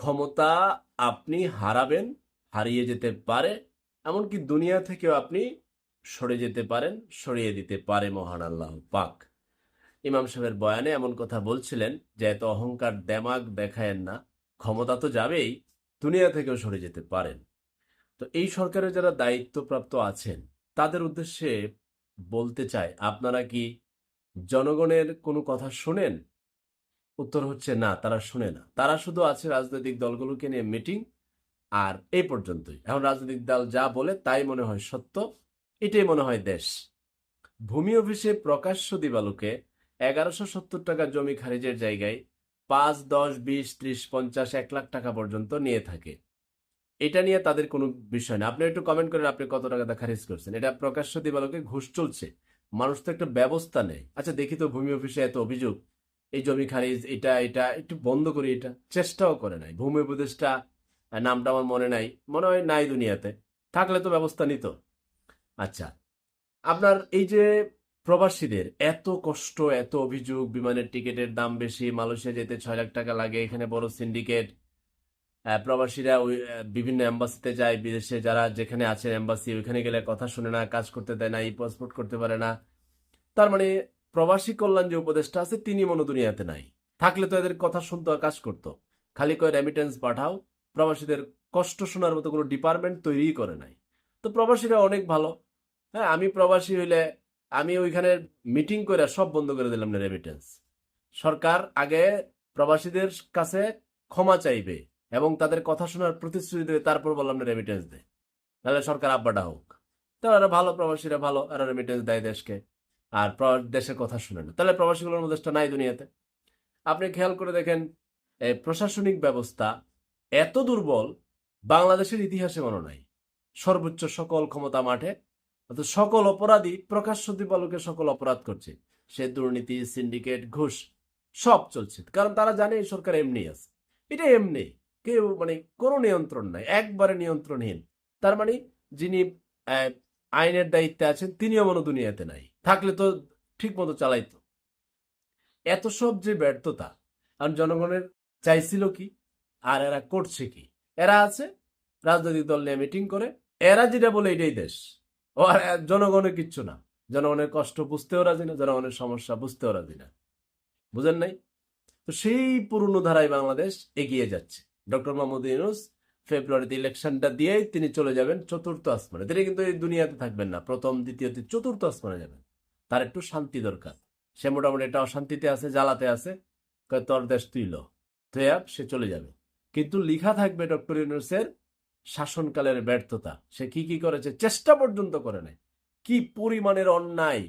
ক্ষমতা আপনি হারাবেন, হারিয়ে যেতে পারে, এমনকি দুনিয়া থেকেও আপনি সরে যেতে পারেন, সরিয়ে দিতে পারে মহান আল্লাহ পাক। ইমাম সাহেবের বয়ানে এমন কথা বলছিলেন যে, এত অহংকার দেমাগ দেখায়েন না, ক্ষমতা তো যাবেই, দুনিয়া থেকেও সরে যেতে পারেন। তো এই সরকারের যারা দায়িত্বপ্রাপ্ত আছেন, তাদের উদ্দেশ্যে বলতে চাই, আপনারা কি জনগণের কোনো কথা শোনেন? উত্তর হচ্ছে না, তারা শুনে না। তারা শুধু আছে রাজনৈতিক দলগুলোকে নিয়ে মিটিং, আর এই পর্যন্তই। এখন রাজনৈতিক দল যা বলে তাই মনে হয় সত্য, এটাই মনে হয় দেশ। ভূমি অফিসে প্রকাশ্য দিবালুকে এগারোশো সত্তর টাকা জমি খারিজের জায়গায় পাঁচ, দশ, বিশ, ত্রিশ, পঞ্চাশ, এক লাখ টাকা পর্যন্ত নিয়ে থাকে। এটা নিয়ে তাদের কোনো বিষয় না। আপনি একটু কমেন্ট করেন আপনি কত টাকা খারিজ করছেন। এটা প্রকাশ্য দিবালুকে ঘুষ চলছে। মানুষ তো একটা ব্যবস্থা নেই আচ্ছা দেখি তো ভূমি অফিসে এত অভিযোগ। এই জমি খারিজ, এটা এটা, একটু বন্ধ করি এটা। চেষ্টাও করে নাই। ভূমি উপদেষ্টা নামটা আমার মনে নাই। মনে হয় নাই দুনিয়াতে। থাকলে তো ব্যবস্থা নিত। আচ্ছা আপনার এই যে প্রবাসীদের, এত কষ্ট, এত অভিযোগ, বিমানের টিকিটের দাম বেশি, মালয়েশিয়া যেতে ছয় লাখ টাকা লাগে, এখানে বড় সিন্ডিকেট প্রবাসীরা ওই বিভিন্ন অ্যাম্বাসিতে যায়, বিদেশে যারা যেখানে আছেন অ্যাম্বাসি ওইখানে গেলে কথা শুনে না, কাজ করতে দেয় না ই পাসপোর্ট করতে পারে না। তার মানে প্রবাসী কল্যাণ যে উপদেষ্টা আছে, তিনি মনো দুনিয়াতে নাই। থাকলে তো এদের কথা শুনতো আর কাজ করতো। খালি কয় রেমিটেন্স পাঠাও। প্রবাসীদের কষ্ট শোনার মতো কোনো ডিপার্টমেন্ট তৈরিই করে নাই। তো প্রবাসীরা অনেক ভালো। হ্যাঁ আমি প্রবাসী হইলে আমি ওইখানে মিটিং করে সব বন্ধ করে দিলাম না রেমিটেন্স সরকার আগে প্রবাসীদের কাছে ক্ষমা চাইবে এবং তাদের কথা শোনার প্রতিশ্রুতি দেবে, তারপর বললাম না রেমিটেন্স দে। তাহলে সরকার আব্বাটা হোক। তারা ভালো, প্রবাসীরা ভালো, এরা রেমিটেন্স দেয় দেশকে। আর দেশের কথা শুনে না। তাহলে প্রবাসীগুলোর মধ্যে নাই দুনিয়াতে। আপনি খেয়াল করে দেখেন প্রশাসনিক ব্যবস্থা এত দুর্বল, বাংলাদেশের ইতিহাসে মনে নাই। সর্বোচ্চ সকল ক্ষমতা মাঠে, অর্থাৎ সকল অপরাধী প্রকাশ্য দিবালোকে সকল অপরাধ করছে। সে দুর্নীতি, সিন্ডিকেট, ঘুষ, সব চলছে। কারণ তারা জানে এই সরকার এমনি আছে। এটা এমনি। কেউ মানে কোনো নিয়ন্ত্রণ নাই। একবারে নিয়ন্ত্রণহীন। তার মানে যিনি আইনের দায়িত্বে আছেন, তিনিও মনো দুনিয়াতে নাই। থাকলে তো ঠিক মতো চালাইতো। এত সব যে ব্যর্থতা আর জনগণের চাইছিল কি, আর এরা করছে কি? এরা আছে, রাজনৈতিক দল নিয়ে মিটিং করে, এরা যেটা বলে এটাই দেশ। ও আর জনগণের কিচ্ছু না। জনগণের কষ্ট বুঝতেও রাজি না, জনগণের সমস্যা বুঝতেও রাজি না। বুঝেন নাই? তো সেই পুরনো ধারায় বাংলাদেশ এগিয়ে যাচ্ছে। ডক্টর মোহাম্মদ ইউনুস ফেব্রুয়ারিতে ইলেকশনটা দিয়েই তিনি চলে যাবেন চতুর্থ আসমানে। তিনি কিন্তু এই দুনিয়াতে থাকবেন না, প্রথম দ্বিতীয় চতুর্থ আসমানে যাবেন। তার একটু শান্তি দরকার। সে মোটামুটি একটা অশান্তিতে আছে, জ্বালাতে আছে তোর দেশ তুই ল। সে চলে যাবে। কিন্তু লিখা থাকবে ডক্টর ইউনুসের শাসনকালের ব্যর্থতা। সে কি কি করেছে? চেষ্টা পর্যন্ত করে নাই। কি পরিমাণের অন্যায়,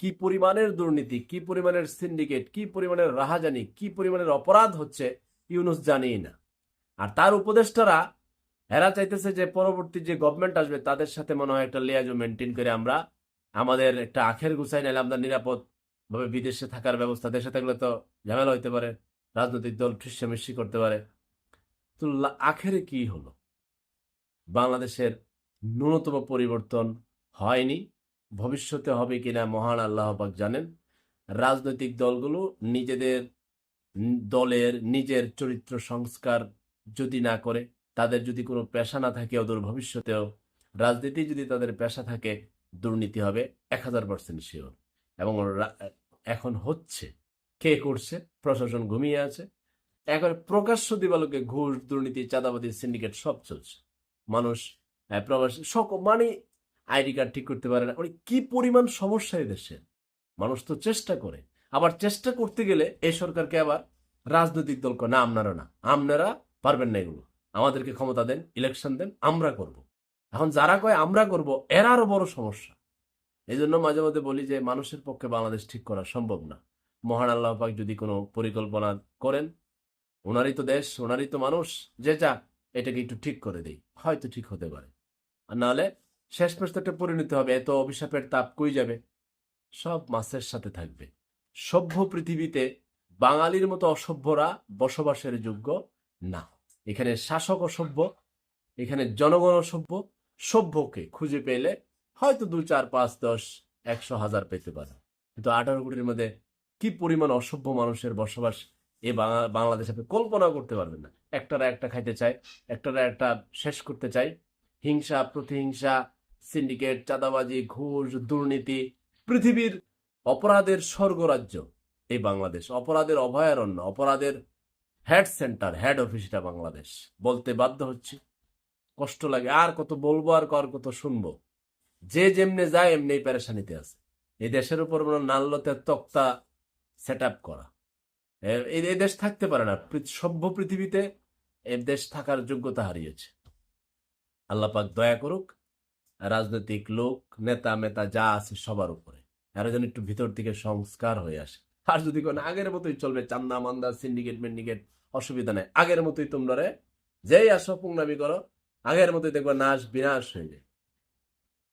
কি পরিমাণের দুর্নীতি, কি পরিমাণের সিন্ডিকেট, কি পরিমাণের রাহাজানি, কি পরিমাণের অপরাধ হচ্ছে ইউনুস জানেই না। আর তার উপদেষ্টারা এরা চাইতেছে যে পরবর্তী যে গভর্নমেন্ট আসবে, তাদের সাথে মনে হয় একটা লেয়াজও মেনটেন করে আমরা আমাদের একটা আখের গুছাই, নাইলে আমরা নিরাপদ ভাবে বিদেশে থাকার ব্যবস্থা, দেশে থাকলে তো ঝামেলা হইতে পারে, রাজনৈতিক দল ঠুসামিশি করতে পারে। তো আখেরে কি হলো? বাংলাদেশের ন্যূনতম পরিবর্তন হয়নি, ভবিষ্যতে হবে কিনা মহান আল্লাহ পাক জানেন। রাজনৈতিক দলগুলো নিজেদের দলের নিজের চরিত্র সংস্কার যদি না করে তাদের যদি কোনো পেশা না থাকে ওদের ভবিষ্যতেও, রাজনীতি যদি তাদের পেশা থাকে, দুর্নীতি হবে এক হাজার পার্সেন্ট শিওর এবং এখন হচ্ছে, কে করছে, প্রশাসন ঘুমিয়ে আছে, এখন প্রকাশ্য দিবালোকে ঘুষ, দুর্নীতি চাঁদাবাদী সিন্ডিকেট সব চলছে। মানুষ প্রবাসী, সক মানে আইডি কার্ড ঠিক করতে পারে না। মানে কি পরিমাণ সমস্যা এই দেশে? মানুষ তো চেষ্টা করে। আবার চেষ্টা করতে গেলে এই সরকারকে আবার রাজনৈতিক দলকে না আপনারা না। আপনারা পারবেন না এগুলো। আমাদেরকে ক্ষমতা দেন ইলেকশন দেন, আমরা করব। এখন যারা কয় আমরা করব, এর আরও বড় সমস্যা। এই জন্য মাঝে মাঝে বলি যে মানুষের পক্ষে বাংলাদেশ ঠিক করা সম্ভব না। মহান আল্লাহ পাক যদি কোনো পরিকল্পনা করেন, ওনারই তো দেশ, ওনারই তো মানুষ, যে যা, এটাকে একটু ঠিক করে দেই। হয়তো ঠিক হতে পারে। আর নাহলে শেষমেশ তো একটা পরিণতি হবে, এত অভিশাপের তাপ কই যাবে? সব মাছের সাথে থাকবে। সভ্য পৃথিবীতে বাঙালির মতো অসভ্যরা বসবাসের যোগ্য না। এখানে শাসক অসভ্য, এখানে জনগণ অসভ্য, সভ্যকে খুঁজে পেলে হয়তো দু, চার, পাঁচ, দশ, একশো হাজার পেতে পারে। কিন্তু আঠারো কোটির মধ্যে কি পরিমাণ অসভ্য মানুষের বসবাস এ বাংলা- বাংলাদেশে আপনি কল্পনা করতে পারবেন না। একটারা একটা খাইতে চায়, একটারা একটা শেষ করতে চায়। হিংসা, প্রতিহিংসা, সিন্ডিকেট, চাঁদাবাজি, ঘুষ, দুর্নীতি, পৃথিবীর অপরাধের স্বর্গরাজ্য এই বাংলাদেশ। অপরাধের অভয়ারণ্য, অপরাধের হেড সেন্টার হেড অফিস এটা বাংলাদেশ। বলতে বাধ্য হচ্ছে। কষ্ট লাগে। আর কত বলব, আর কর কত শুনব। যে যেমনে যায় এমনি পেরেশানিতে আছে। এই দেশের উপর মনে নাল্লতে তক্তা সেট আপ করা এই দেশ থাকতে পারে না। সভ্য পৃথিবীতে এ দেশ থাকার যোগ্যতা হারিয়েছে। আল্লাপাক দয়া করুক, রাজনৈতিক লোক নেতা মেতা যা আছে সবার উপরে। আরও যেন একটু ভিতর থেকে সংস্কার হয়ে আসে। আর যদি কোন আগের মতোই চলবে, চান্দা, মান্দা সিন্ডিকেট মেন্ডিকেট অসুবিধা নেই। আগের মতোই তোমরা যেই আসো পুংনামি করো, আগের মতোই দেখবে নাশ বিনাশ হয়ে যায়।